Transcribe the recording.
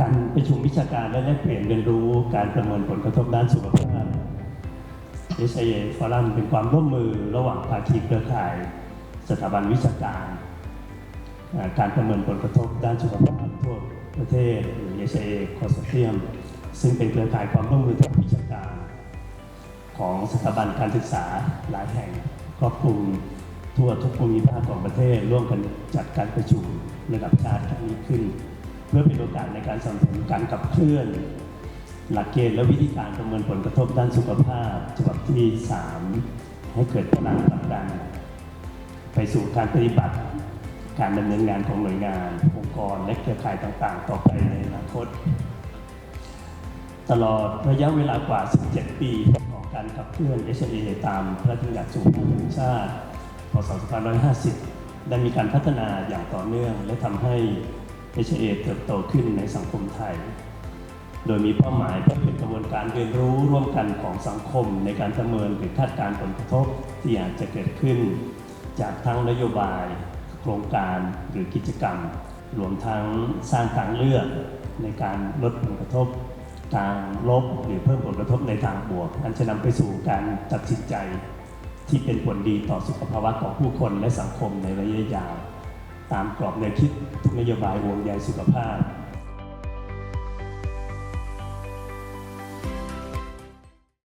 การประชุมวิชาการและแลกเปลี่ยนเรียนรู้การประเมินผลกระทบด้านสุขภาพ SIA ฟอรัมเป็นความร่วมมือระหว่างภาคีเครือข่าย สถาบันวิชาการ การประเมินผลกระทบด้านสุขภาพทั่วประเทศหรือ SIA Consortium ซึ่งเป็นเครือข่ายความร่วมมือทางวิชาการ ของสถาบันการศึกษาหลายแห่งครอบคลุมทั่วทุกภูมิภาคของประเทศ ร่วมกันจัดการประชุมระดับชาติครั้งนี้ขึ้น พื่อเป็นโอกาสในการสนับสนุนการขับเคลื่อน หลักเกณฑ์และวิธีการประเมินผลกระทบด้านสุขภาพฉบับที่ 3 ให้เกิดพลังผลักดัน ไปสู่การปฏิบัติ การดำเนินงานของหน่วยงาน องค์กรและเครือข่ายต่างๆ ต่อไปในอนาคต ตลอดระยะเวลากว่า 17 ปีของการขับเคลื่อน HA ตามพระราชบัญญัติสูงแห่งชาติพศ2550 ได้มีการพัฒนาอย่างต่อเนื่องและทำให้ HA เติบโตขึ้นในสังคมไทย โดยมีเป้าหมายเพื่อเป็นกระบวนการเรียนรู้ร่วมกันของสังคมในการประเมินหรือคาดการณ์ผลกระทบที่อาจจะเกิดขึ้น จากทั้งนโยบาย โครงการหรือกิจกรรม รวมทั้งสร้างทางเลือกในการลดผลกระทบทางลบหรือเพิ่มผลกระทบในทางบวก อันจะนำไปสู่การตัดสินใจที่เป็นผลดีต่อสุขภาวะของผู้คนและสังคมในระยะยาว ตามกรอบแนวคิดทุกนโยบายห่วงใยสุขภาพ